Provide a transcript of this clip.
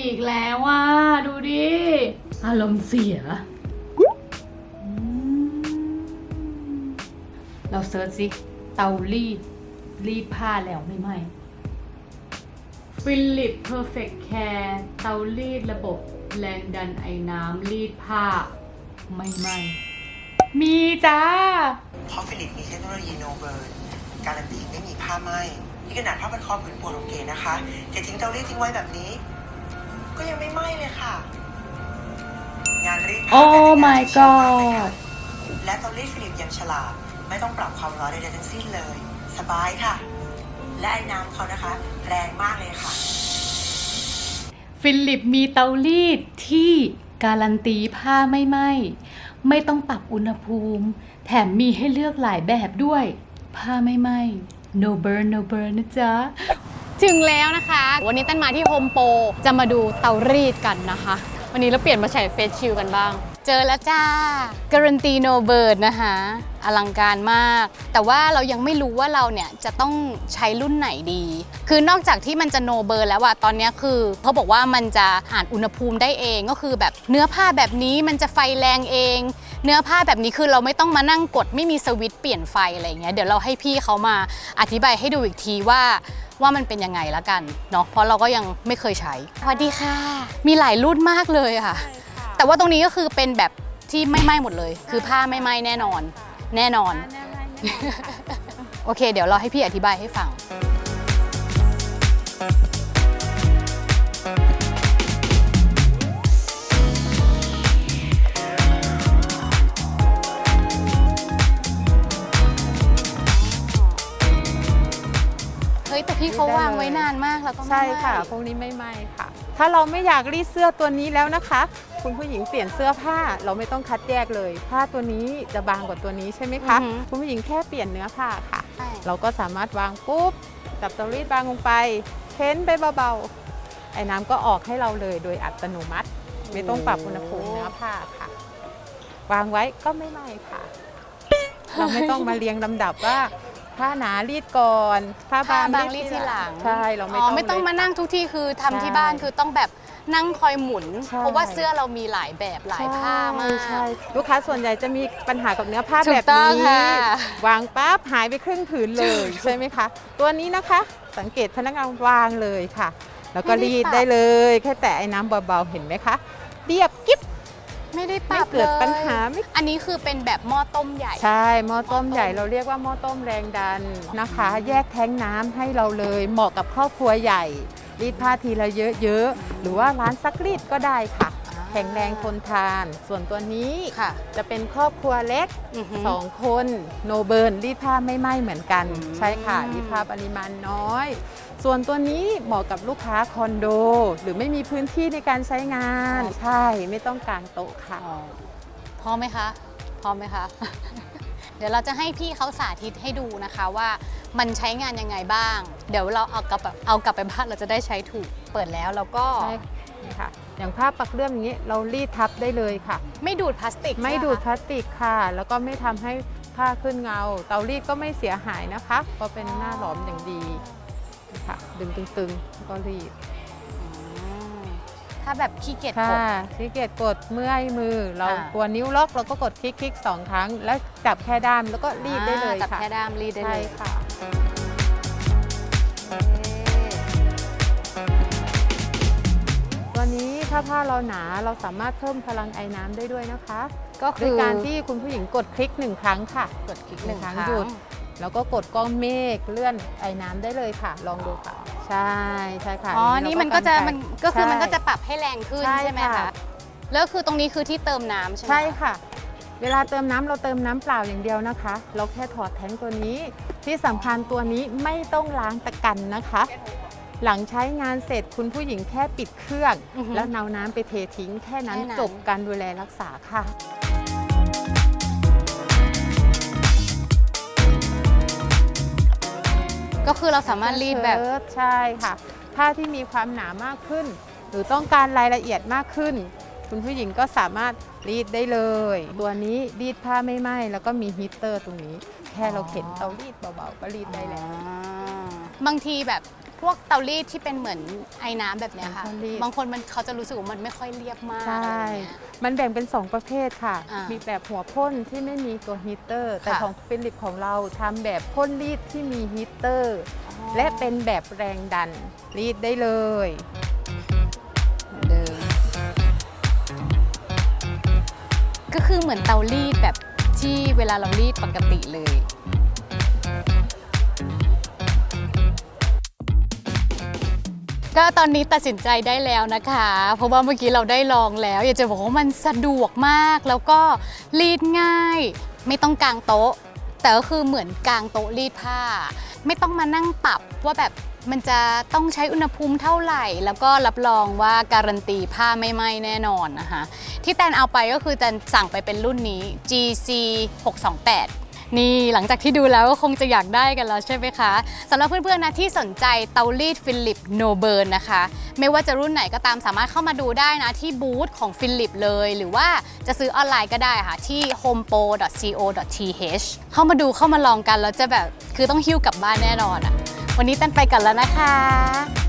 อีกแล้วอะดูดิ อารมณ์เสีย เราเซิร์ชสิ เตารีด รีดผ้าแล้วไม่ไหมฟิลิปเพอร์เฟกแคร์เตารีดระบบแรงดันไอ้น้ำรีดผ้า ไม่ไหมมีจ้า เพราะฟิลิปมีเทคโนโลยีโนเบิร์นการันตีไม่มีผ้าไหมนี่ขนาดผ้าพันคอผืนปรดของเก๋นะคะแต่ทิ้งเตารีดทิ้งไว้แบบนี้ ก็ยังไม่ไหม้เลยค่ะ งานรีดผ้าโอ้แต่ละงาน my จะชิลมากเลยค่ะ god และเตารีดฟิลิปยังฉลาด ไม่ต้องปรับความร้อนใดๆทั้งสิ้นเลย สบายค่ะ และไอ้น้ำเขานะคะ แรงมากเลยค่ะ ฟิลิปมีเตารีดที่การันตีผ้าไม่ไหม้ ไม่ต้องปรับอุณหภูมิ แถมมีให้เลือกหลายแบบด้วย ผ้าไม่ไหม้ no burn no burn นะจ๊ะ ถึงแล้วนะคะ วันนี้เต้นมาที่โฮมโปรจะมาดูเตารีดกันนะคะ วันนี้เราเปลี่ยนมาใช้เฟซชิลกันบ้าง เจอแล้วจ้าการันตีโนเบิร์ดนะคะอลังการมาก แต่ว่าเรายังไม่รู้ว่าเราเนี่ยจะต้องใช้รุ่นไหนดี คือนอกจากที่มันจะโนเบิร์ดแล้วอะตอนนี้คือเขาบอกว่ามันจะอ่านอุณหภูมิได้เองก็คือแบบเนื้อผ้าแบบนี้มันจะไฟแรงเอง เนื้อผ้าแบบนี้คือเราไม่ต้องมานั่งกดไม่มีสวิตช์เปลี่ยนไฟอะไรอย่างเงี้ยเดี๋ยวเราให้พี่เขามาอธิบายให้ดูอีกทีว่าว่ามันเป็นยังไงละกันเนาะเพราะเราก็ยังไม่เคยใช้สวัสดีค่ะ มีหลายรุ่นมากเลยค่ะ แต่ว่าตรงนี้ก็คือเป็นแบบที่ไม่ไหม้หมดเลย คือผ้าไม่ไหม้แน่นอน แน่นอน โอเค เดี๋ยวเราให้พี่อธิบายให้ฟัง ยแต่พี่เขาวางไว้นานมากแล้วก็ไม่ใช่ไหม้ค่ะ พวกนี้ไม่ไหม้ค่ะ ถ้าเราไม่อยากรีดเสื้อตัวนี้แล้วนะคะ คุณผู้หญิงเปลี่ยนเสื้อผ้าเราไม่ต้องคัดแยกเลย ผ้าตัวนี้จะบางกว่าตัวนี้ใช่ไหมคะอือหือ คุณผู้หญิงแค่เปลี่ยนเนื้อผ้าค่ะ ใช่เราก็สามารถวางปุ๊บจับเตารีดวางลงไปเค้นไปเบาๆไอ้น้ำก็ออกให้เราเลยโดยอัตโนมัติ ไม่ต้องปรับอุณหภูมิเนื้อผ้าค่ะ วางไว้ก็ไม่ไหม้ค่ะ เราไม่ต้องมาเรียงลำดับว่า ผ้าหนารีดก่อน ผ้าผ้าบางบางรีดทีหลังใช่เราไม่อ๋อต้องไม่ต้องเลยมานั่งทุกที่คือทำที่ใช่บ้านคือต้องแบบนั่งคอยหมุน ใช่ เพราะว่าเสื้อเรามีหลายแบบหลายผ้ามาก ใช่ลูกค้าส่วนใหญ่จะมีปัญหากับเนื้อผ้าถูแบกบต้องนี้ค่ะวางปั๊บหายไปครึ่งผืนเลยใช่ไหมคะ ตัวนี้นะคะสังเกตพนักงานวางเลยค่ะ แล้วก็รีดได้เลย แค่แตะไอ้น้ำเบาๆเห็นไหมคะ เรียบกิ๊บ ไม่ได้ปไม่รับเกิดลยปัญหาไม่ อันนี้คือเป็นแบบหม้อต้มใหญ่ ใช่หม้อต้มหม้อต้มใหญ่เราเรียกว่าหม้อต้มแรงดันนะคะ แยกแท้งน้ำให้เราเลยเหมาะกับครอบครัวใหญ่รีดผ้าทีละเยอะๆหรือว่าร้านซักรีดก็ได้ค่ะ แข็งแรงทนทาน ส่วนตัวนี้ค่ะจะเป็นครอบครัวเล็กอือหือสองคนโนเบิร์นรีดผ้าไม่ไหม้เหมือนกัน อืม ใช่ค่ะรีดผ้าปริมาณน้อย ส่วนตัวนี้เหมาะกับลูกค้าคอนโด หรือไม่มีพื้นที่ในการใช้งาน ใช่ไม่ต้องกางโต๊ะค่ะ อ๋อพร้อมไหมคะ พร้อมไหมคะ เดี๋ยวเราจะให้พี่เขาสาธิตให้ดูนะคะว่ามันใช้งานยังไงบ้าง เดี๋ยวเราเอากลับเอากลับไปบ้านเราจะได้ใช้ถูก เปิดแล้วแล้วก็ใช่ค่ะ อย่างผ้าปักเลื่อมอย่างนี้เรารีดทับได้เลยค่ะ ไม่ดูดพลาสติกไม่ใช่หดูดคะพลาสติกค่ะ แล้วก็ไม่ทำให้ผ้าขึ้นเงา เตารีดก็ไม่เสียหายนะคะเพราะเป็นหน้าหลอมอย่างดีค่ะ ดึงตึงๆแล้วก็รีดอืมถ้าแบบขี้เกียจกค่ะดที่เกียจกดเมื่อยมือ เราอ่ากลัวนิ้วล็อกเราก็กดคลิกคลิกๆสองครั้ง แล้วจับแค่ด้ามแล้วก็รีดได้เลยจับค่ะแค่ด้ามรีดได้ใช่เลยค่ะ ผ้าเราหนาเราสามารถเพิ่มพลังไอ้น้ำได้ด้วยนะคะ ก็โดคืยอการที่คุณผู้หญิงกดคลิกหนึ่งครั้งค่ะ กดคลิกหนึ่งครั้งหยุด แล้วก็กดก้อนเมฆเลื่อนไอ้น้ำได้เลยค่ะ ลองดูค่ะ ใช่ใช่ค่ะอ๋อ ย่างนี่เรามันก็จะงมันก็คือมันก็จะใช่ปรับให้แรงขึ้นใช่ใช่ไหมค่ะคะแล้วคือตรงนี้คือที่เติมน้ำใช่ไหมใช่ค่ะ เวลาเติมน้ำเราเติมน้ำเปล่าอย่างเดียวนะคะ เราแค่ถอดแท้งตัวนี้ ที่สำคัญตัวนี้ไม่ต้องล้างตะกันนะคะ หลังใช้งานเสร็จคุณผู้หญิงแค่ปิดเครื่อง อือหือแล้วนำน้ำไปเททิ้ง แค่นั้นแค่นั้น จบการดูแลรักษาค่ะ ก็คือเราสามารถรีดแบบ เชิ้ตใช่ค่ะ ผ้าที่มีความหนามากขึ้น หรือต้องการรายละเอียดมากขึ้น คุณผู้หญิงก็สามารถรีดได้เลย ตัวนี้รีดผ้าไม่ไหม้แล้วก็มีฮีตเตอร์ตรงนี้ แค่เราเข็นเตารีดเบาๆก็รีดได้แล้วบางทีแบบ พวกเตารีดที่เป็นเหมือนไอ้น้ำแบบเนี้ยค่ะเตารีด บางคนมันเขาจะรู้สึกว่ามันไม่ค่อยเรียบมากใช่อะไรอย่างเงี้ย มันแบ่งเป็น 2 ประเภทค่ะ อ่ามีมีแบบหัวพ่นที่ไม่มีตัวฮีตเตอร์ แต่ค่ะ ของฟิลิปของเราทำแบบพ่นรีดที่มีฮีตเตอร์ และเป็นแบบแรงดันรีดได้เลยเหมือนเดิมก็คือเหมือนเตารีดแบบที่เวลาเรารีดปกติเลย ก็ตอนนี้ตัดสินใจได้แล้วนะคะ เพราะว่าเมื่อกี้เราได้ลองแล้ว อยากจะบอกว่ามันสะดวกมาก แล้วก็รีดง่าย ไม่ต้องกางโต๊ะ แต่ก็คือเหมือนกางโต๊ะรีดผ้า ไม่ต้องมานั่งปรับว่าแบบมันจะต้องใช้อุณหภูมิเท่าไหร่ แล้วก็รับรองว่าการันตีผ้าไม่ไหม้แน่นอนนะคะ ที่แตนเอาไปก็คือแตนสั่งไปเป็นรุ่นนี้ GC 628 นี่หลังจากที่ดูแล้วก็คงจะอยากได้กันแล้วใช่ไหมคะสำหรับเพื่อนๆนะที่สนใจเตารีดฟิลิปโนเบิร์นนะคะ ไม่ว่าจะรุ่นไหนก็ตามสามารถเข้ามาดูได้นะที่บูธของฟิลิปเลย หรือว่าจะซื้อออนไลน์ก็ได้ค่ะที่ homepro.co.th เข้ามาดูเข้ามาลองกันแล้วจะแบบคือต้องหิ้วกลับบ้านแน่นอนอะวันนี้ตั้นไปกันแล้วนะคะ